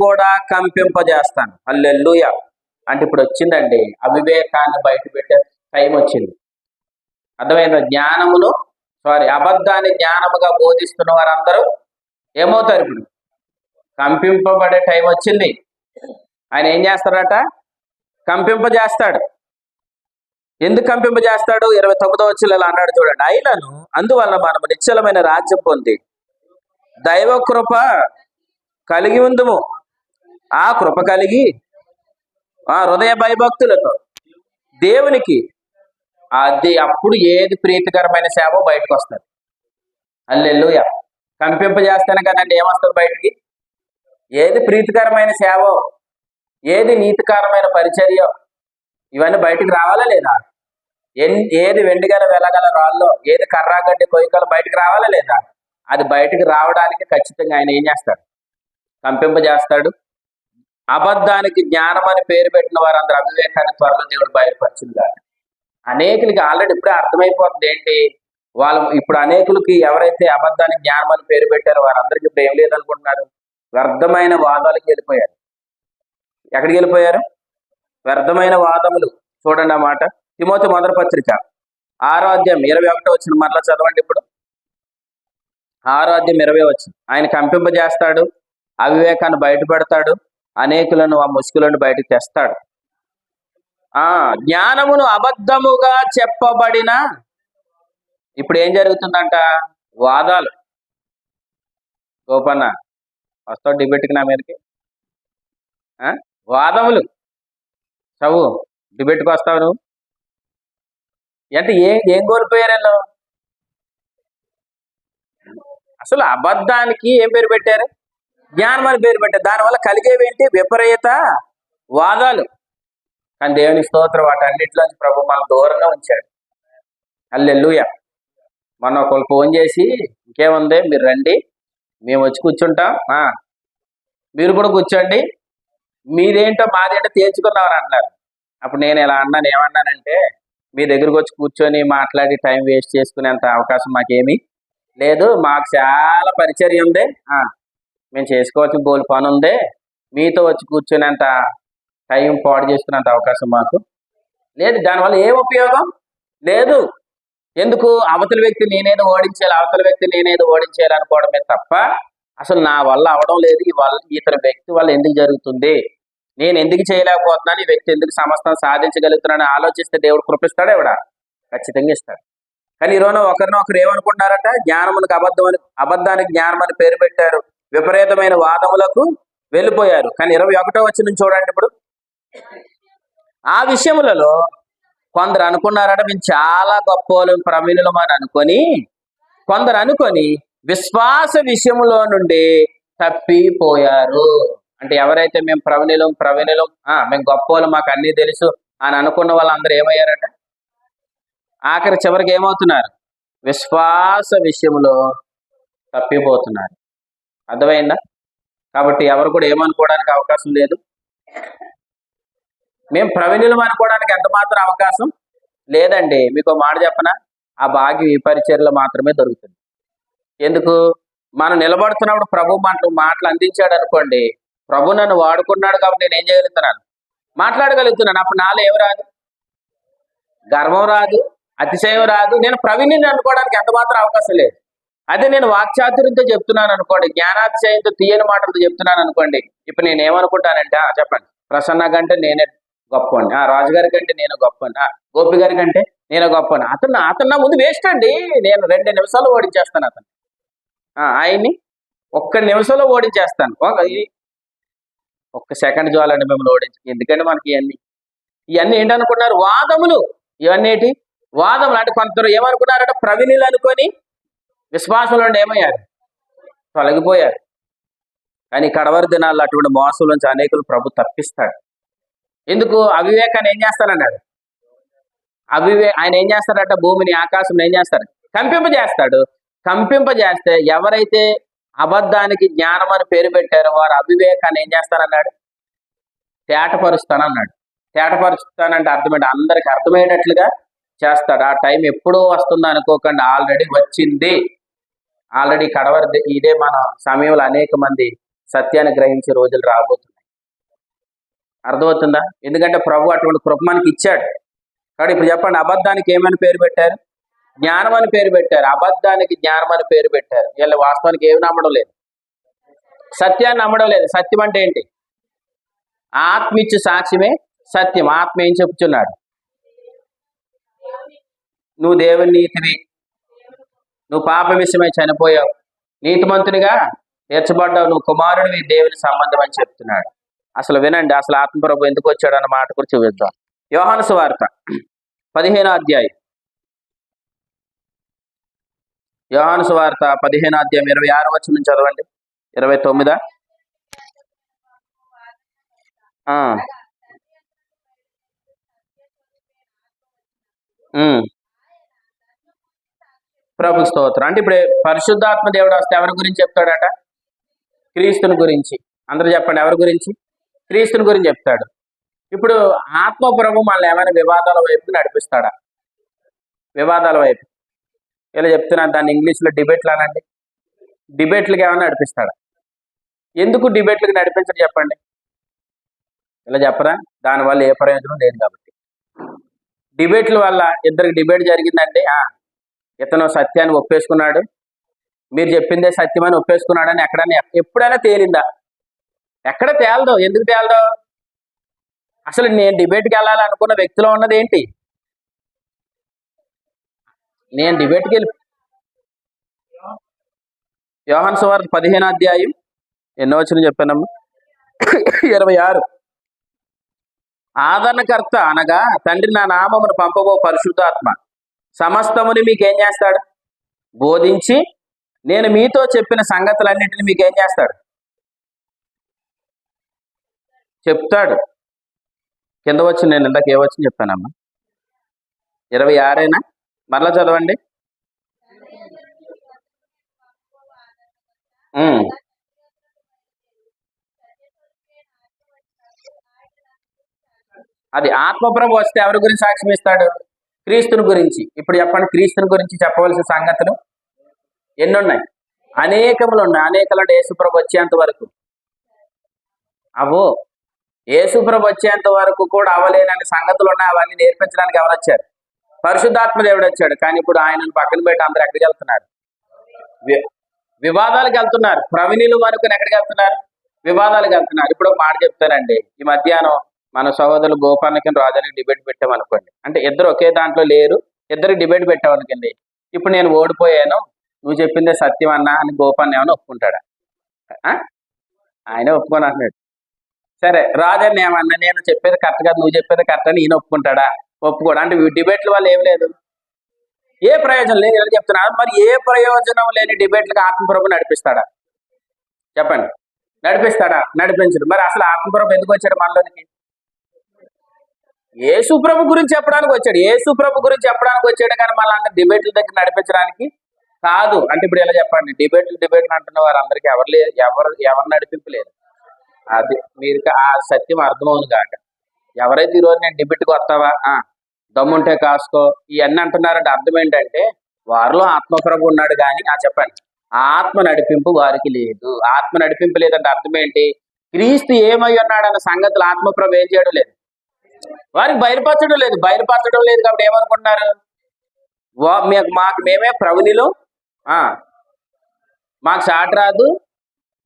కూడా కంపింపజేస్తాను. అల్లెల్లుయ అంటే ఇప్పుడు వచ్చిందండి. అవివేకాన్ని బయట పెట్టే టైం వచ్చింది. అర్థమైన జ్ఞానమును సారీ అబద్ధాన్ని జ్ఞానముగా బోధిస్తున్న వారందరూ ఏమవుతారు ఇప్పుడు? కంపింపబడే టైం వచ్చింది. ఆయన ఏం చేస్తాడట కంపింపజేస్తాడు. ఎందుకు కంపింపజేస్తాడు? ఇరవై తొమ్మిదో వచ్చి అన్నాడు చూడండి. అయినను అందువల్ల మనము నిశ్చలమైన రాజ్యం పొంది దైవ కృప కలిగి ఉందము. ఆ కృప కలిగి ఆ హృదయ భయభక్తులతో దేవునికి అది అప్పుడు ఏది ప్రీతికరమైన సేవ బయటకు వస్తుంది. అల్లెల్లుయ కంపింపజేస్తాను కదండి ఏమొస్తుంది బయటికి? ఏది ప్రీతికరమైన సేవ ఏది నీతికరమైన పరిచర్య ఇవన్నీ బయటికి రావాలా లేదా? ఎన్- ఏది వెండిగల వెలగల రాళ్ళో ఏది కర్రాగడ్డి కొయ్యకలు బయటికి రావాలా లేదా? అది బయటికి రావడానికి ఖచ్చితంగా ఆయన ఏం చేస్తాడు? కంపింపజేస్తాడు. అబద్ధానికి జ్ఞానం అని పేరు పెట్టిన వారందరూ అవివేకాన్ని త్వరలో దేవుడు బయలుపరిచింది అనేకులకి ఆల్రెడీ ఇప్పుడే అర్థమైపోతుంది ఏంటి? వాళ్ళు ఇప్పుడు అనేకులకి ఎవరైతే అబద్ధానికి జ్ఞానం అని పేరు పెట్టారో వారందరికీ ఇప్పుడు ఏం లేదనుకుంటున్నారు? వ్యర్థమైన వాదాలకు వెళ్ళిపోయారు. ఎక్కడికి వెళ్ళిపోయారు? వ్యర్థమైన వాదములు. చూడండి అన్నమాట తిమోతి మొదటి పత్రిక. ఆరాధ్యం ఇరవై ఒకటో వచ్చిన మరలా చదవండి ఇప్పుడు. ఆరాధ్యం ఇరవై వచ్చింది ఆయన కంపింపజేస్తాడు. అవివేకాన్ని బయట పెడతాడు అనేకులను ఆ ముసుగులను బయటకు తెస్తాడు. ఆ జ్ఞానమును అబద్ధముగా చెప్పబడిన ఇప్పుడు ఏం జరుగుతుందంట? వాదాలు. గోపన్న వస్తావు డిబేట్కి నా మీదకి? ఆ? వాదములు. చవు డిబేట్కి వస్తావు నువ్వు? అంటే ఏ ఏం కోల్పోయారు అసలు అబద్ధానికి ఏం పేరు పెట్టారు? జ్ఞానం అని పేరు పెట్టారు దానివల్ల కలిగేవేంటి విపరీత వాదాలు. కానీ దేవుని స్తోత్రం వాటన్నిటిలోంచి ప్రభు మనం దూరంగా ఉంచాడు. అల్లెల్లుయ మొన్న ఒకళ్ళు ఫోన్ చేసి ఇంకేముంది? మీరు రండి. మేము వచ్చి కూర్చుంటాం. మీరు కూడా కూర్చోండి. మీదేంటో మాదేంటో తేల్చుకుందామని అన్నారు. అప్పుడు నేను ఇలా అన్నాను ఏమన్నానంటే మీ దగ్గరకు వచ్చి కూర్చొని మాట్లాడి టైం వేస్ట్ చేసుకునేంత అవకాశం మాకేమీ లేదు. మాకు చాలా పరిచర్య ఉంది. మేము చేసుకోవాల్సిన బోల్ పని ఉంది. మీతో వచ్చి కూర్చునేంత టైం పాడు చేసుకునేంత అవకాశం మాకు. లేదు దానివల్ల ఏం ఉపయోగం? లేదు. ఎందుకు? అవతల వ్యక్తి నేనేదో ఓడించాలి అవతల వ్యక్తి నేనేదో ఓడించాలి అనుకోవడమే తప్ప అసలు నా వల్ల అవడం లేదు. ఈ వల్ల ఇతర వ్యక్తి వల్ల ఎందుకు జరుగుతుంది? నేను ఎందుకు చేయలేకపోతున్నాను? ఈ వ్యక్తి ఎందుకు సమస్తం సాధించగలుగుతున్నాను ఆలోచిస్తే దేవుడు కృపిస్తాడు ఎవడా? ఖచ్చితంగా ఇస్తాడు. కానీ ఈరోజు ఒకరిని ఒకరు ఏమనుకుంటున్నారట? జ్ఞానమునికి అబద్ధం అని అబద్ధానికి జ్ఞానం అని పేరు పెట్టారు. విపరీతమైన వాదములకు వెళ్ళిపోయారు. కానీ ఇరవై ఒకటో వచ్చి నుంచి చూడండి ఇప్పుడు. ఆ విషయములలో కొందరు అనుకున్నారట మేము చాలా గొప్ప ప్రవీణులం అని అనుకొని కొందరు అనుకొని విశ్వాస విషయంలో నుండి తప్పిపోయారు. అంటే ఎవరైతే మేము ప్రవీణులం ప్రవీణులం ఆ, మేము గొప్ప మాకు అన్నీ తెలుసు అని అనుకున్న వాళ్ళందరూ ఏమయ్యారట? ఆఖరి చివరికి ఏమవుతున్నారు? విశ్వాస విషయంలో తప్పిపోతున్నారు. అర్థమైందా? కాబట్టి ఎవరు కూడా ఏమనుకోవడానికి అవకాశం లేదు. మేము ప్రవీణులం అనుకోవడానికి ఎంత మాత్రం అవకాశం లేదండి. మీకు మాట చెప్పన? ఆ భాగ్యం ఈ పరిచర్లో మాత్రమే దొరుకుతుంది. ఎందుకు? మనం నిలబడుతున్నప్పుడు ప్రభు మాటలు మాటలు అందించాడు అనుకోండి. ప్రభు నన్ను వాడుకున్నాడు కాబట్టి నేను ఏం చేయగలుగుతున్నాను? మాట్లాడగలుగుతున్నాను. అప్పుడు నాలో ఏమి రాదు? గర్వం రాదు అతిశయం రాదు. నేను ప్రవీణ్ని అనుకోవడానికి ఎంత మాత్రం అవకాశం లేదు. అదే నేను వాక్చాతుర్యంతో చెప్తున్నాను అనుకోండి జ్ఞానాతిశయంతో తీయని మాటలతో చెప్తున్నాను అనుకోండి ఇప్పుడు నేను ఏమనుకుంటానంటే చెప్పండి. ప్రసన్న కంటే నేనే గొప్ప అండి ఆ రాజుగారి కంటే నేను గొప్పండి ఆ గోపి గారి కంటే నేను గొప్ప అతను అతను నా ముందు వేస్ట్ అండి. నేను రెండు నిమిషాలు ఓడించేస్తాను అతను ఆ, ఆయన్ని ఒక్క నిమిషంలో ఓడించేస్తాను. ఒక్క సెకండ్ చాలండి మిమ్మల్ని ఓడించి. ఎందుకంటే మనకి ఇవన్నీ ఇవన్నీ ఏంటనుకున్నారు వాదములు. ఇవన్నీ ఏంటి? వాదములు. అంటే కొందరు ఏమనుకున్నారంటే ప్రవీణులు అనుకొని విశ్వాసంలో ఏమయ్యారు? తొలగిపోయారు. కానీ కడవరి దినాల్లో అటువంటి మోసం నుంచి అనేకులు ప్రభు తప్పిస్తాడు. ఎందుకు? అవివేకాన్ని ఏం చేస్తానన్నాడు అవివే ఆయన ఏం చేస్తాడట భూమిని ఆకాశం ఏం చేస్తాడు? కంపింపజేస్తాడు కంపింపజేస్తే ఎవరైతే అబద్ధానికి జ్ఞానం అని పేరు పెట్టారో వారు అవివేకాన్ని ఏం చేస్తానన్నాడు తేటపరుస్తానన్నాడు. తేటపరుస్తానంటే అర్థమేంటి అందరికి అర్థమయ్యేటట్లుగా చేస్తాడు. ఆ టైం ఎప్పుడో వస్తుందో అనుకోకుండా ఆల్రెడీ వచ్చింది. ఆల్రెడీ కడవర ఇదే మన సమయంలో అనేక మంది సత్యాన్ని గ్రహించే రోజులు రాబోతున్నాయి. అర్థమవుతుందా? ఎందుకంటే ప్రభు అటువంటి కృప మనకి ఇచ్చాడు. కాబట్టి ఇప్పుడు చెప్పండి అబద్ధానికి ఏమని పేరు పెట్టారు? జ్ఞానం అని పేరు పెట్టారు. అబద్ధానికి జ్ఞానం అని పేరు పెట్టారు. వీళ్ళ వాస్తవానికి ఏమి నమ్మడం లేదు. సత్యాన్ని నమ్మడం లేదు. సత్యం అంటే ఏంటి? ఆత్మ సాక్ష్యమే సత్యం. ఆత్మ ఏం చెప్తున్నాడు? నువ్వు దేవుని నీతివి నువ్వు పాప విషయమై చనిపోయావు. నీతిమంతునిగా తీర్చబడ్డావు నువ్వు కుమారుడివి దేవుని సంబంధం అని చెప్తున్నాడు. అసలు వినండి అసలు ఆత్మప్రభు ఎందుకు వచ్చాడు అన్న మాట గురించి చూద్దాం యోహాను సువార్త పదిహేనో అధ్యాయం. యోహాను సువార్త పదిహేనో అధ్యాయం ఇరవై ఆరు వచ్చి నుంచి చదవండి. ఇరవై తొమ్మిదా? ఆ. ప్రభు స్తోత్రం. అంటే ఇప్పుడు పరిశుద్ధాత్మ దేవుడు వస్తే ఎవరి గురించి చెప్తాడట? క్రీస్తుని గురించి. అందరూ చెప్పండి ఎవరి గురించి? క్రీస్తుని గురించి చెప్తాడు. ఇప్పుడు ఆత్మ ప్రభు మనల్ని ఏమైనా వివాదాల వైపు నడిపిస్తాడా? వివాదాల వైపు. ఇలా చెప్తున్నాను దాన్ని ఇంగ్లీష్లో డిబేట్లు అనండి. డిబేట్లకు ఏమైనా నడిపిస్తాడా? ఎందుకు డిబేట్లకు నడిపించడం చెప్పండి? ఇలా చెప్పరా? దానివల్ల ఏ ప్రయోజనం లేదు కాబట్టి. డిబేట్ల వల్ల ఇద్దరికి డిబేట్ జరిగిందంటే ఆ, ఇతను సత్యాన్ని ఒప్పేసుకున్నాడు. మీరు చెప్పిందే సత్యమని ఒప్పేసుకున్నాడని ఎక్కడైనా ఎప్పుడైనా తేలిందా? ఎక్కడ తేలదు? ఎందుకు తేలదు? అసలు నేను డిబేట్కి వెళ్ళాలనుకున్న వ్యక్తిలో ఉన్నది ఏంటి? నేను డిబేట్కి వెళ్ళి యోహన్ సువార్త పదిహేను అధ్యాయం ఎన్నో వచ్చిన చెప్పానమ్మా. ఇరవై ఆరు. ఆదరణకర్త అనగా తండ్రి నా నామమును పంపబో పరిశుద్ధాత్మ. సమస్తముని మీకు ఏం చేస్తాడు? బోధించి నేను మీతో చెప్పిన సంగతులన్నింటినీ మీకు ఏం చేస్తాడు? చెప్తాడు. కింద వచ్చి నేను ఇందాక ఏ వచ్చి చెప్పానమ్మా ఇరవై ఆరేనా? మరలా చదవండి. అది ఆత్మప్రభు వస్తే ఎవరి గురించి సాక్ష్యం ఇస్తాడు క్రీస్తుని గురించి. ఇప్పుడు చెప్పండి క్రీస్తుని గురించి చెప్పవలసిన సంగతులు ఎన్నున్నాయి? అనేకములు ఉన్నాయి. అనేకలు అంటే యేసుప్రభు వచ్చేంత వరకు. అవో యేసుప్రభు వచ్చేంత వరకు కూడా అవలేనని సంగతులు ఉన్నాయి. అవన్నీ నేర్పించడానికి ఎవరు వచ్చారు? పరిశుద్ధాత్మ దేవుడు వచ్చాడు. కానీ ఇప్పుడు ఆయనను పక్కన పెట్టి అందరు ఎక్కడికి వెళ్తున్నారు? వి- వివాదాలకు వెళ్తున్నారు. ప్రవీణులు వరకు ఎక్కడికి వెళ్తున్నారు? వివాదాలకు వెళ్తున్నారు. ఇప్పుడు ఒక మాట చెప్తానండి. ఈ మధ్యాహ్నం మన సహోదరులు గోపాలకి రాజానికి డిబేట్ పెట్టామనుకోండి. అంటే ఇద్దరు ఒకే దాంట్లో లేరు ఇద్దరు డిబేట్ పెట్టామనుకోండి ఇప్పుడు నేను ఓడిపోయాను నువ్వు చెప్పిందే సత్యం అన్నా అని గోపాన్ని ఏమైనా ఒప్పుకుంటాడా? ఆ? ఆయన ఒప్పుకొని అంటున్నాడు సరే రాజాన్ని ఏమన్నా నేను చెప్పేది కరెక్ట్ కాదు నువ్వు చెప్పేది కరెక్ట్ అని ఈయన ఒప్పుకుంటాడా? ఒప్పుకోడు. అంటే డిబేట్ల వల్ల ఏం లేదు? ఏ ప్రయోజనం లేదు ఇలా చెప్తున్నా మరి ఏ ప్రయోజనం లేని డిబేట్లకు ఆత్మప్రభు నడిపిస్తాడా? చెప్పండి. నడిపిస్తాడా? నడిపించడు. మరి అసలు ఆత్మప్రభు ఎందుకు వచ్చాడు మనలోనికి? యేసు ప్రభు గురించి చెప్పడానికి వచ్చాడు. యేసు ప్రభు గురించి చెప్పడానికి వచ్చాడు కానీ మళ్ళీ అందరు డిబేట్ల దగ్గర నడిపించడానికి కాదు. అంటే ఇప్పుడు ఎలా చెప్పండి డిబేట్లు డిబేట్లు అంటున్న వారు అందరికి ఎవరు ఎవరు ఎవరు నడిపింపలేదు అది మీరు ఆ సత్యం అర్థమవును కాక ఎవరైతే ఈరోజు నేను డిబేట్కి వస్తావా? ఆ, దమ్ముంటే కాసుకో. ఇవన్నీ అంటున్నారంటే అర్థం ఏంటంటే వారిలో ఆత్మప్రభు ఉన్నాడు కానీ ఆ చెప్పండి. ఆత్మ నడిపింపు వారికి లేదు. ఆత్మ నడిపింపు లేదంటే అర్థం ఏంటి? క్రీస్తు ఏమై ఉన్నాడన్న సంగతులు ఆత్మప్రభు ఏం చేయడం లేదు. వారికి బయలుపరచడం లేదు. బయలుపరచడం లేదు కాబట్టి ఏమనుకుంటున్నారు? వా- మాకు మేమే ప్రవణిలో ఆ, మాకు షాట్ రాదు.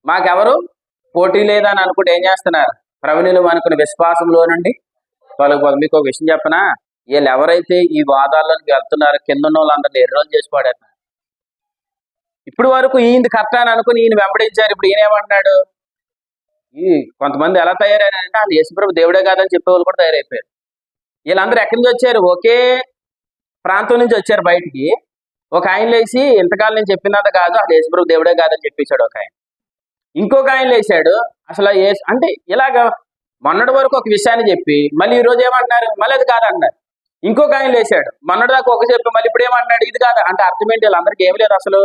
మాకెవరు? పోటీ లేదని అనుకుంటే ఏం చేస్తున్నారు? ప్రవీణులు అనుకున్న విశ్వాసంలో నుండి తొలగిపోదు మీకు ఒక విషయం చెప్పనా? వీళ్ళు ఎవరైతే ఈ వాదాల్లోకి వెళ్తున్నారో కింద ఉన్న వాళ్ళందరినీ ఎర్రోలు చేసి పాడేస్తున్నారు. ఇప్పుడు వరకు ఈయన కరెక్ట్ అని అనుకుని ఈయన వెంబడించారు. ఇప్పుడు ఈయన ఏమంటున్నాడు ఈ కొంతమంది ఎలా తయారయ్యారంటే ఆయన యేసుప్రభు దేవుడే కాదని చెప్పేవాళ్ళు కూడా తయారైపోయారు. వీళ్ళందరూ ఎక్కడి నుంచి వచ్చారు? ఒకే ప్రాంతం నుంచి వచ్చారు బయటికి. ఒక ఆయన లేచి ఇంతకాలం నేను చెప్పినంత కాదు అది యేసుప్రభు దేవుడే కాదని చెప్పేశాడు ఒక ఆయన. ఇంకొక ఆయన లేచాడు అసలు ఏ అంటే ఇలాగ మొన్నటి వరకు ఒక విషయాన్ని చెప్పి మళ్ళీ ఈ రోజు ఏమంటున్నారు? మళ్ళీ అది కాదన్నారు ఇంకొక ఆయన లేచాడు మొన్నటి దాకా ఒక చెప్పి మళ్ళీ ఇప్పుడు ఏమంటున్నాడు? ఇది కాదు అంటే అర్థం ఏంటి? వీళ్ళందరికీ ఏమి లేదు అసలు.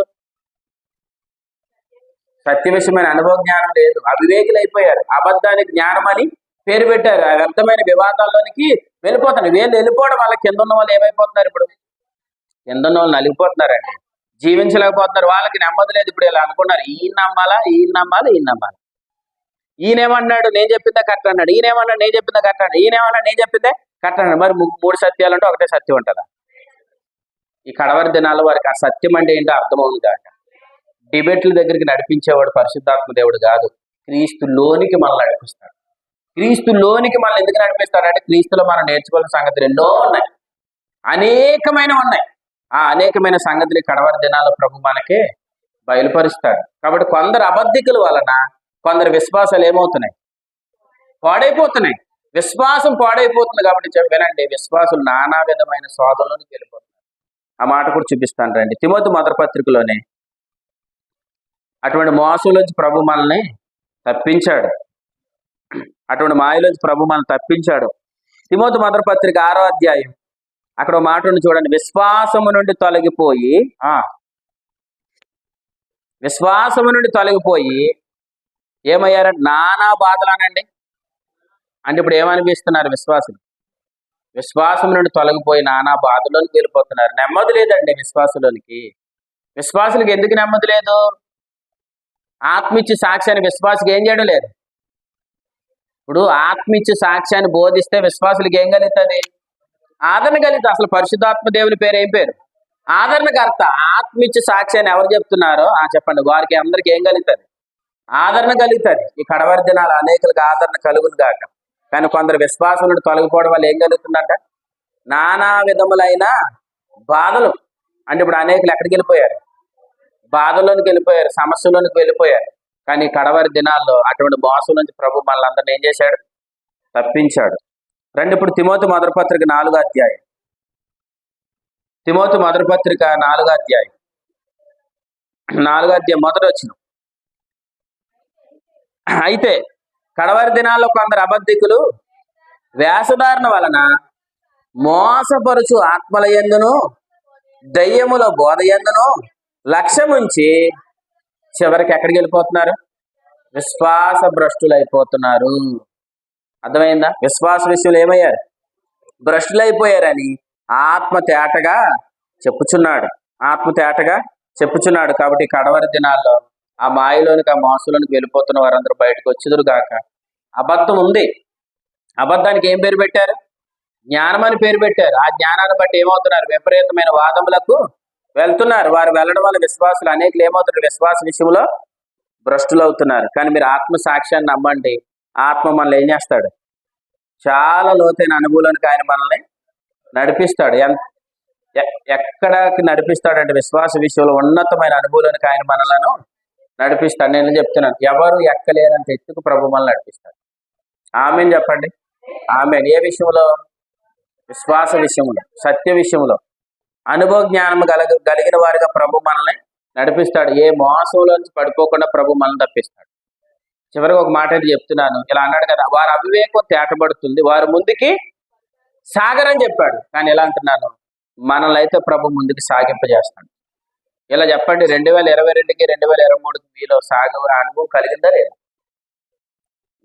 సత్య విషయమైన అనుభవ జ్ఞానం లేదు. అవివేకులు అయిపోయారు అబద్ధానికి జ్ఞానం అని పేరు పెట్టారు. ఆ వ్యర్థమైన వివాదాల్లోనికి వెళ్ళిపోతున్నారు. వీళ్ళు వెళ్ళిపోవడం వల్ల కింద ఉన్న వాళ్ళు ఏమైపోతున్నారు ఇప్పుడు? కింద ఉన్న వాళ్ళు నలిగిపోతున్నారండి. జీవించలేకపోతున్నారు. వాళ్ళకి నెమ్మది లేదు ఇప్పుడు ఇలా అనుకున్నారు. ఈయన నమ్మాలా? ఈయన నమ్మాలా? ఈయన నమ్మాలి? ఈయనేమన్నాడు నేను చెప్పిందే కరెక్ట్ అన్నాడు. ఈయనేమన్నాడు నేను చెప్పిందే కరెక్ట్ అన్నాడు. ఈయనేమన్నాడు నేను చెప్పిందే కరెక్ట్ అన్నాడు. మరి మూడు సత్యాలు అంటే ఒకటే సత్యం ఉంటుందా? ఈ కడవరి దినాల్లో వారికి ఆ సత్యం అంటే ఏంటో అర్థమవుతుంది? కాక డిబేట్ల దగ్గరికి నడిపించేవాడు పరిశుద్ధాత్మ దేవుడు కాదు. క్రీస్తు లోనికి మనల్ని నడిపిస్తాడు. క్రీస్తు లోనికి మనల్ని ఎందుకు నడిపిస్తాడంటే క్రీస్తులో మనం నేర్చుకోవాల్సిన సంగతులు ఎన్నో ఉన్నాయి. అనేకమైన ఉన్నాయి. ఆ అనేకమైన సంగతులు కడవరి దినాల్లో ప్రభు మనకి బయలుపరుస్తాడు. కాబట్టి కొందరు అబద్ధికుల వలన కొందరు విశ్వాసాలు ఏమవుతున్నాయి? పాడైపోతున్నాయి. విశ్వాసం పాడైపోతుంది కాబట్టి చెప్పానండి విశ్వాసులు నానా విధమైన శోధనలోకి వెళ్ళిపోతున్నారు. ఆ మాట కూడా చూపిస్తాను రండి. తిమోతి మొదటి పత్రికలోనే అటువంటి మోసంలోంచి ప్రభు మనల్ని తప్పించాడు. అటువంటి మాయలోంచి ప్రభు మనల్ని తప్పించాడు. తిమోతి మొదటి పత్రిక ఆరో అధ్యాయం. అక్కడ ఒక మాట చూడండి. విశ్వాసము నుండి తొలగిపోయి ఆ విశ్వాసము నుండి తొలగిపోయి ఏమయ్యారంటే నానా బాధలానండి. అంటే ఇప్పుడు ఏమనిపిస్తున్నారు విశ్వాసులు? విశ్వాసం నుండి తొలగిపోయి నానా బాధలోనికి వెళ్ళిపోతున్నారు. నెమ్మది లేదండి విశ్వాసులోనికి. విశ్వాసులకు ఎందుకు నెమ్మది లేదు? ఆత్మిచ్చు సాక్ష్యాన్ని విశ్వాసకి ఏం చేయడం లేదు. ఇప్పుడు ఆత్మిచ్చి సాక్ష్యాన్ని బోధిస్తే విశ్వాసులకు ఏం కలుగుతుంది? ఆదరణ కలుగుతుంది. అసలు పరిశుద్ధాత్మ దేవుని పేరు ఏం పేరు? ఆదరణకర్త. ఆత్మిచ్చు సాక్ష్యాన్ని ఎవరు చెప్తున్నారో ఆ చెప్పండి. వారికి అందరికి ఏం కలుగుతుంది? ఆదరణ కలుగుతుంది. ఈ కడవరి దినాలు అనేకులకు ఆదరణ కలుగును కాక కానీ కొందరు విశ్వాసం నుండి తొలగిపోవడం వల్ల ఏం కలుగుతుందంట? నానా విధములైన బాధలు. అంటే ఇప్పుడు అనేకులు ఎక్కడికి వెళ్ళిపోయారు? బాధలోనికి వెళ్ళిపోయారు సమస్యలోనికి వెళ్ళిపోయారు. కానీ కడవరి దినాల్లో అటువంటి మోసం నుంచి ప్రభు మనల్ని అందరిని ఏం చేశాడు? తప్పించాడు రండి ఇప్పుడు తిమోతి మధురపత్రిక పత్రిక నాలుగో అధ్యాయం. తిమోతి మధురపత్రిక పత్రిక నాలుగో అధ్యాయం. నాలుగో అధ్యాయం మొదటి వచ్చిన అయితే కడవరి దినాల్లో కొందరు అబద్ధికులు వేషధారణ వలన మోసపరుచు ఆత్మల ఎందును దయ్యముల బోధ ఎందును లక్ష్యం ఉంచి చివరికి ఎక్కడికి వెళ్ళిపోతున్నారు? విశ్వాస భ్రష్టులైపోతున్నారు. అర్థమైందా? విశ్వాస విషయంలో ఏమయ్యారు? భ్రష్టులైపోయారని ఆత్మ తేటగా చెప్పుచున్నాడు. ఆత్మ తేటగా చెప్పుచున్నాడు. కాబట్టి కడవరి దినాల్లో ఆ మాయలోనికి ఆ మోసలోనికి వెళ్ళిపోతున్న వారందరూ బయటకు వచ్చుదురు గాక. అబద్ధం ఉంది. అబద్ధానికి ఏం పేరు పెట్టారు? జ్ఞానం అని పేరు పెట్టారు. ఆ జ్ఞానాన్ని బట్టి ఏమవుతున్నారు? విపరీతమైన వాదములకు వెళ్తున్నారు. వారు వెళ్ళడం వల్ల విశ్వాసులు అనేకలు ఏమవుతున్నారు? విశ్వాస విషయంలో భ్రష్టులు అవుతున్నారు. కానీ మీరు ఆత్మ సాక్ష్యాన్ని నమ్మండి. ఆత్మ మనల్ని ఏం చేస్తాడు? చాలా లోతైన అనుభూలానికి ఆయన మనల్ని నడిపిస్తాడు. ఎంత ఎ- ఎక్కడికి నడిపిస్తాడంటే విశ్వాస విషయంలో ఉన్నతమైన అనుభవానికి ఆయన మనలను నడిపిస్తాడు. నేను చెప్తున్నాను. ఎవరు ఎక్కలేనంత ఎత్తుకు ప్రభు మనల్ని నడిపిస్తాడు. ఆమెను చెప్పండి. ఆమె ఏ విషయంలో? విశ్వాస విషయంలో. సత్య విషయంలో. అనుభవ జ్ఞానం కలగ కలిగిన వారిగా ప్రభు మనల్ని నడిపిస్తాడు. ఏ మోసంలోంచి పడిపోకుండా ప్రభు మనల్ని తప్పిస్తాడు. చివరికి ఒక మాట అయితే చెప్తున్నాను. ఇలా అన్నాడు కదా వారి అవివేకం తేటపడుతుంది. వారు ముందుకి సాగరని చెప్పాడు. కానీ ఎలా అంటున్నాను? మనల్ని అయితే ప్రభు ముందుకు సాగింపజేస్తాడు. ఇలా చెప్పండి రెండు వేల ఇరవై రెండుకి రెండు వేల ఇరవై మూడుకి మీలో సాగు అనుభవం కలిగిందా లేదా?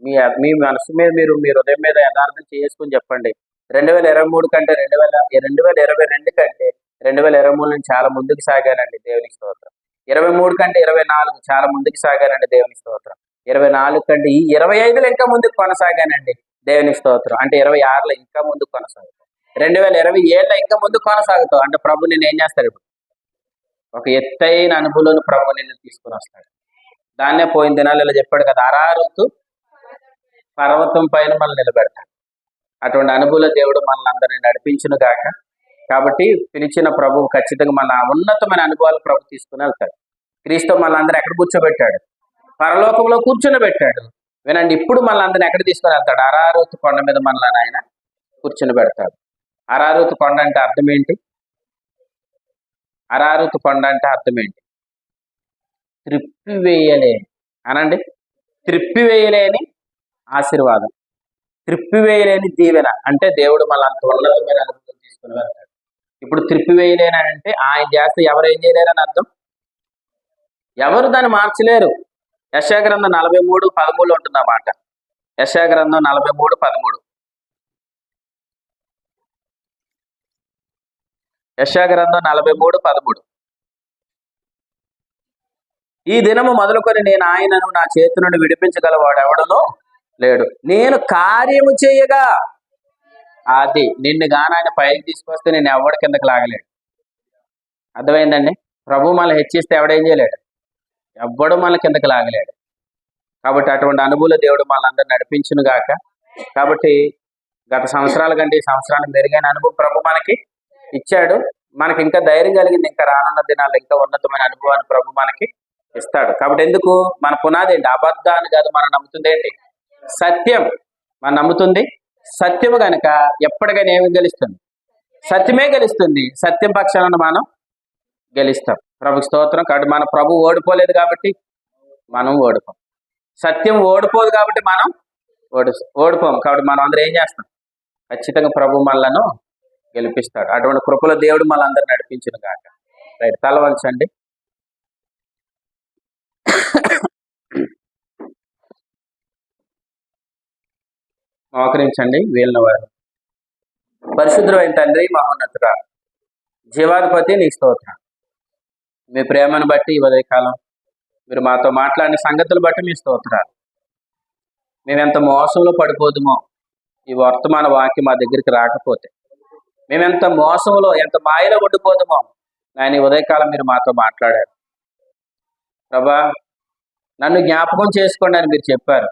మీ మీ మనసు మీద మీరు మీ హృదయం మీద యథార్థం చేసుకుని చెప్పండి. రెండు వేల ఇరవై మూడు కంటే రెండు వేల రెండు వేల ఇరవై రెండు కంటే రెండు వేల ఇరవై మూడు నుంచి చాలా ముందుకు సాగానండి దేవుని స్తోత్రం. ఇరవై మూడు కంటే ఇరవై నాలుగు చాలా ముందుకు సాగానండి దేవుని స్తోత్రం. ఇరవై నాలుగు కంటే ఈ ఇరవై ఐదులో ఇంకా ముందుకు కొనసాగానండి దేవుని స్తోత్రం. అంటే ఇరవై ఆరులో ఇంకా ముందుకు కొనసాగుతాం. రెండు వేల ఇరవై ఏళ్ళలో ఇంకా ముందుకు కొనసాగుతాం. అంటే ప్రభు నేను ఏం చేస్తాడు ఇప్పుడు? ఒక ఎత్తైన అనుభవంలో ప్రభు నిన్ను తీసుకుని వస్తాడు. దాన్నే పోయిన దినాలు ఇలా చెప్పాడు కదా అరారుతూ పర్వతం పైన మనల్ని నిలబెడతాడు. అటువంటి అనుభూల దేవుడు మనల్ని అందరినీ నడిపించును గాక కాబట్టి పిలిచిన ప్రభు ఖచ్చితంగా మన ఉన్నతమైన అనుభవాలు ప్రభు తీసుకుని వెళ్తాడు. క్రీస్తు మనందరూ ఎక్కడ కూర్చోబెట్టాడు? పరలోకంలో కూర్చొని పెట్టాడు వినండి ఇప్పుడు మనందరిని ఎక్కడ తీసుకుని వెళ్తాడు? అరారుతు కొండ మీద మనల్ని ఆయన కూర్చుని పెడతాడు అరారుతు కొండ అంటే అర్థం ఏంటి? అరారుతు కొండ అంటే అర్థం ఏంటి? త్రిప్పివేయలేని. అనండి త్రిప్పివేయలేని ఆశీర్వాదం. త్రిప్పివేయలేని దీవెన. అంటే దేవుడు మళ్ళీ అంత ఉన్నతమైన అనుభవం తీసుకుని వెళ్తాడు. ఇప్పుడు త్రిప్పివేయలేనంటే ఆయన చేస్తే ఎవరు ఏం చేయలేరని అర్థం? ఎవరు దాన్ని మార్చలేరు? యశాగ్రంథం నలభై మూడు పదమూడు ఉంటుంది అన్నమాట యశాగ్రంథం నలభై మూడు పదమూడు. యశాగ్రంథం నలభై మూడు పదమూడు. ఈ దినము మొదలుకొని నేను ఆయనను నా చేతి నుండి విడిపించగలవాడు ఎవడనో లేడు. నేను కార్యము చేయగా అది నిన్ను గాన ఆయన పైకి తీసుకొస్తే నేను ఎవడి కిందకి లాగలేడు. అర్థమైందండి? ప్రభు మనల్ని హెచ్చిస్తే ఎవడేం చేయలేడు? ఎవ్వడు మన కిందకి లాగలేడు. కాబట్టి అటువంటి అనుభూల దేవుడు మనందరూ నడిపించును గాక. కాబట్టి గత సంవత్సరాల కంటే ఈ సంవత్సరానికి మెరుగైన అనుభవం ప్రభు మనకి ఇచ్చాడు. మనకి ఇంకా ధైర్యం కలిగింది ఇంకా రానున్న దినాల్లో ఇంకా ఉన్నతమైన అనుభవాన్ని ప్రభు మనకి ఇస్తాడు. కాబట్టి ఎందుకు? మన పునాది ఏంటి? అబద్ధాన్ని కాదు మనం నమ్ముతుంది ఏంటి? సత్యం. మనం నమ్ముతుంది సత్యము గనక ఎప్పటికైనా ఏమి గెలుస్తుంది? సత్యమే గెలుస్తుంది. సత్యం పక్షాలను మనం గెలుస్తాం. ప్రభు స్తోత్రం. కాబట్టి మన ప్రభు ఓడిపోలేదు కాబట్టి మనం ఓడిపోం. సత్యం ఓడిపోదు కాబట్టి మనం ఓడి ఓడిపోం కాబట్టి మనం అందరం ఏం చేస్తాం? ఖచ్చితంగా ప్రభు మనలను గెలిపిస్తాడు. అటువంటి కృపలో దేవుడు మనందరూ నడిపించిన కాక రైట్ తల మోకరించండి వీళ్ళని వారు పరిశుద్ధమైన తండ్రి మహోన్నతుడ జీవాధిపతి నీ స్తోత్రం. మీ ప్రేమను బట్టి ఈ ఉదయకాలం మీరు మాతో మాట్లాడిన సంగతులు బట్టి మీ స్తోత్రాలు. మేమెంత మోసంలో పడిపోదుమో ఈ వర్తమాన వాక్యం మా దగ్గరికి రాకపోతే. మేము ఎంత మోసంలో ఎంత మాయలో ఉండిపోదుమో ఆయన ఈ ఉదయకాలం మీరు మాతో మాట్లాడారు. ప్రభా నన్ను జ్ఞాపకం చేసుకోండి అని మీరు చెప్పారు.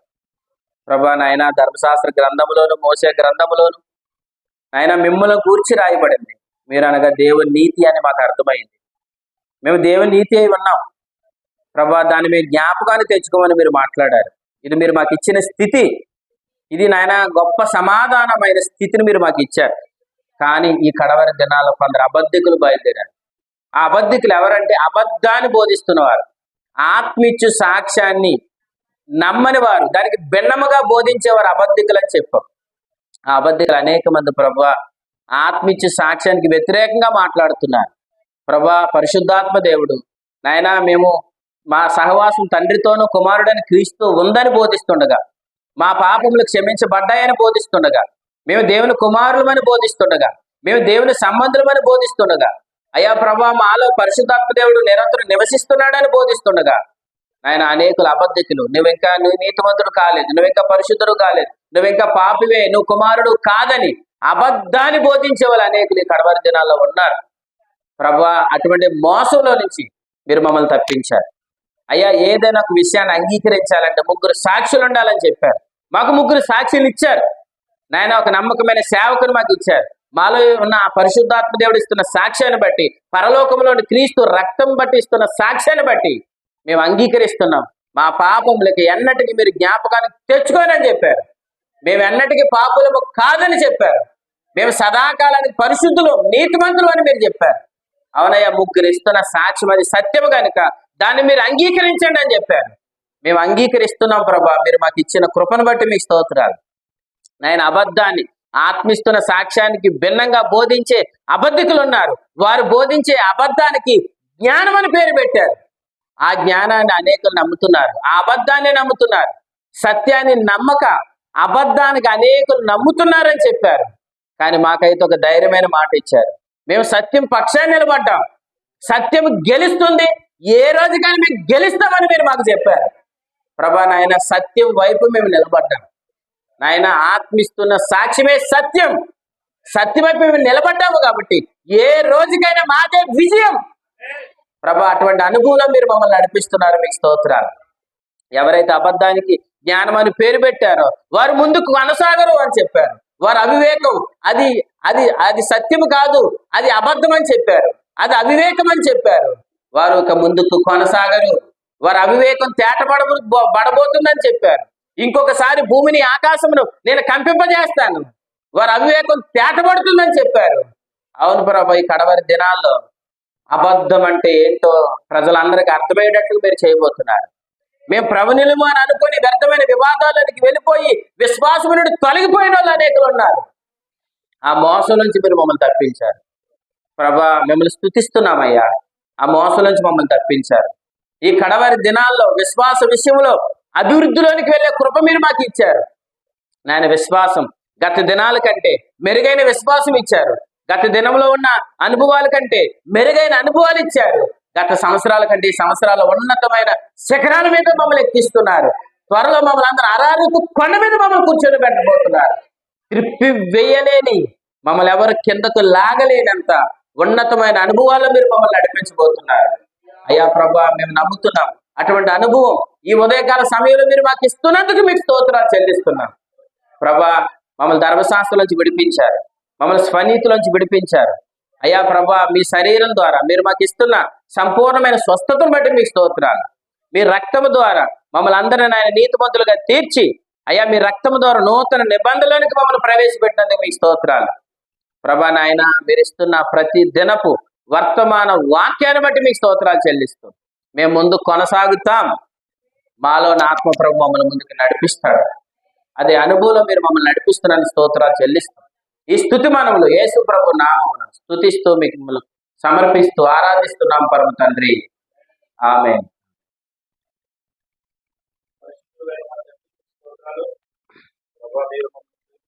ప్రభా నాయన ధర్మశాస్త్ర గ్రంథములోను మోసే గ్రంథములోను ఆయన మిమ్మల్ని కూర్చి రాయబడింది. మీరు అనగా దేవుని నీతి అని మాకు అర్థమైంది. మేము దేవుని నీతి అయి ఉన్నాం. ప్రభా దాన్ని మీరు జ్ఞాపకాన్ని తెచ్చుకోమని మీరు మాట్లాడారు. ఇది మీరు మాకు ఇచ్చిన స్థితి. ఇది నాయన గొప్ప సమాధానమైన స్థితిని మీరు మాకు ఇచ్చారు. కానీ ఈ కడవరి దినాల్లో కొందరు అబద్ధికులు బయలుదేరారు. ఆ అబద్ధికులు ఎవరంటే అబద్ధాన్ని బోధిస్తున్నవారు. ఆత్మిచ్చు సాక్ష్యాన్ని నమ్మని వారు దానికి భిన్నముగా బోధించేవారు అబద్ధికులు అని చెప్పాం. ఆ అబద్ధికులు అనేక మంది ప్రభా ఆత్మిచ్చు సాక్ష్యానికి వ్యతిరేకంగా మాట్లాడుతున్నారు. ప్రభా పరిశుద్ధాత్మ దేవుడు నాయనా మేము మా సహవాసం తండ్రితోనూ కుమారుడని క్రీస్తు ఉందని బోధిస్తుండగా మా పాపములు క్షమించబడ్డాయని బోధిస్తుండగా మేము దేవుని కుమారులమని బోధిస్తుండగా మేము దేవుని సంబంధులమని బోధిస్తుండగా అయ్యా ప్రభా మాలో పరిశుద్ధాత్మ దేవుడు నిరంతరం నివసిస్తున్నాడని బోధిస్తుండగా ఆయన అనేకులు అబద్ధికులు. నువ్వు ఇంకా నువ్వు నీతిమంతుడు కాలేదు నువ్వు ఇంకా పరిశుద్ధుడు కాలేదు నువ్వు ఇంకా పాపివే నువ్వు కుమారుడు కాదని అబద్ధాన్ని బోధించే వాళ్ళు అనేకులు ఈ కడవరి దినాల్లో ఉన్నారు. ప్రభా అటువంటి మోసంలో నుంచి మీరు మమ్మల్ని తప్పించారు. అయ్యా ఏదైనా ఒక విషయాన్ని అంగీకరించాలంటే ముగ్గురు సాక్షులు ఉండాలని చెప్పారు. మాకు ముగ్గురు సాక్షులు ఇచ్చారు. నాయన ఒక నమ్మకమైన సేవకుని మాకు ఇచ్చారు. మాలో ఉన్న ఆ పరిశుద్ధాత్మ దేవుడు ఇస్తున్న సాక్ష్యాన్ని బట్టి పరలోకంలోని క్రీస్తు రక్తం బట్టి ఇస్తున్న సాక్ష్యాన్ని బట్టి మేము అంగీకరిస్తున్నాం. మా పాపములకి ఎన్నటికి మీరు జ్ఞాపకానికి తెచ్చుకోనని చెప్పారు. మేము ఎన్నటికి పాపులము కాదని చెప్పారు. మేము సదాకాలానికి పరిశుద్ధులు నీతిమంతులు అని మీరు చెప్పారు. అవునయ్య ముగ్గురు ఇస్తున్న సాక్ష్యం అది సత్యము కనుక దాన్ని మీరు అంగీకరించండి అని చెప్పారు. మేము అంగీకరిస్తున్నాం ప్రభా మీరు మాకు ఇచ్చిన కృపను బట్టి మీకు స్తోత్రాలు. నాయన అబద్ధాన్ని ఆత్మిస్తున్న సాక్ష్యానికి భిన్నంగా బోధించే అబద్ధికులు ఉన్నారు. వారు బోధించే అబద్ధానికి జ్ఞానం అని పేరు పెట్టారు. ఆ జ్ఞానాన్ని అనేకులు నమ్ముతున్నారు. ఆ అబద్ధాన్ని నమ్ముతున్నారు. సత్యాన్ని నమ్మక అబద్ధానికి అనేకులు నమ్ముతున్నారని చెప్పారు. కానీ మాకైతే ఒక ధైర్యమైన మాట ఇచ్చారు. మేము సత్యం పక్షాన్ని నిలబడ్డాం. సత్యం గెలుస్తుంది. ఏ రోజు కానీ మేము గెలుస్తామని మీరు మాకు చెప్పారు. ప్రభా నాయన సత్యం వైపు మేము నిలబడ్డాం. నాయన ఆత్మిస్తున్న సాక్ష్యమే సత్యం. సత్యం వైపు మేము నిలబడ్డాము కాబట్టి ఏ రోజుకైనా మాదే విజయం. ప్రభా అటువంటి అనుకూలం మీరు మమ్మల్ని నడిపిస్తున్నారు మీకు స్తోత్రాలు. ఎవరైతే అబద్ధానికి జ్ఞానం అని పేరు పెట్టారో వారు ముందుకు కొనసాగరు అని చెప్పారు. వారు అవివేకం అది అది అది సత్యము కాదు అది అబద్ధం అని చెప్పారు. అది అవివేకం అని చెప్పారు. వారు ఇక ముందుకు కొనసాగరు. వారు అవివేకం తేటపడబో పడబోతుందని చెప్పారు. ఇంకొకసారి భూమిని ఆకాశమును నేను కంపింపజేస్తాను. వారు అవివేకం తేటపడుతుందని చెప్పారు. అవును ప్రభా ఈ కడవరి దినాల్లో అబద్ధం అంటే ఏంటో ప్రజలందరికీ అర్థమయ్యేటట్లు మీరు చేయబోతున్నారు. మేము ప్రవణులము అని అనుకుని వ్యర్థమైన వివాదాలకి వెళ్ళిపోయి విశ్వాసం నుండి తొలగిపోయిన వాళ్ళు అనేకులు ఉన్నారు. ఆ మోసం నుంచి మీరు మమ్మల్ని తప్పించారు. ప్రభా మిమ్మల్ని స్థుతిస్తున్నామయ్యా ఆ మోసం నుంచి మమ్మల్ని తప్పించారు. ఈ కడవరి దినాల్లో విశ్వాస విషయంలో అభివృద్ధిలోనికి వెళ్ళే కృప మీరు మాకు ఇచ్చారు. నాయన విశ్వాసం గత దినాల కంటే మెరుగైన విశ్వాసం ఇచ్చారు. గత దినంలో ఉన్న అనుభవాల కంటే మెరుగైన అనుభవాలు ఇచ్చారు. గత సంవత్సరాల కంటే ఈ సంవత్సరాల ఉన్నతమైన శిఖరాల మీద మమ్మల్ని ఎక్కిస్తున్నారు. త్వరలో మమ్మల్ని అందరూ అరారుకు కొండ మీద మమ్మల్ని కూర్చొని పెట్టబోతున్నారు. త్రిప్పి వేయలేని మమ్మల్ని ఎవరు కిందకు లాగలేనంత ఉన్నతమైన అనుభవాల్లో మీరు మమ్మల్ని నడిపించబోతున్నారు. అయ్యా ప్రభా మేము నమ్ముతున్నాం. అటువంటి అనుభవం ఈ ఉదయకాల సమయంలో మీరు మాకు ఇస్తున్నందుకు మీకు స్తోత్రాలు చెల్లిస్తున్నాం. ప్రభా మమ్మల్ని ధర్మశాస్త్రం నుంచి విడిపించారు. మమ్మల్ని స్వనీతిలోంచి విడిపించారు. అయ్యా ప్రభా మీ శరీరం ద్వారా మీరు మాకు ఇస్తున్న సంపూర్ణమైన స్వస్థతను బట్టి మీకు స్తోత్రాలు. మీ రక్తము ద్వారా మమ్మల్ని అందరిని ఆయన నీతిమంతులుగా తీర్చి అయ్యా మీ రక్తము ద్వారా నూతన నిబంధనలోనికి మమ్మల్ని ప్రవేశపెట్టినందుకు మీకు స్తోత్రాలు. ప్రభా నాయన మీరు ఇస్తున్న ప్రతి దినపు వర్తమాన వాక్యాన్ని బట్టి మీకు స్తోత్రాలు చెల్లిస్తూ మేము ముందు కొనసాగుతాం. మాలోని ఆత్మ ప్రభు మమ్మల్ని ముందుకు నడిపిస్తాడు. అదే అనుభవంలో మీరు మమ్మల్ని నడిపిస్తున్నారని స్తోత్రాలు చెల్లిస్తాం. ఈ స్థుతి మనములు. యేసు ప్రభు నామమున స్థుతిస్తూ మీకు మిమ్మల్ని సమర్పిస్తూ ఆరాధిస్తున్నాం పరమ తండ్రి. ఆమె ప్రభా, మీరు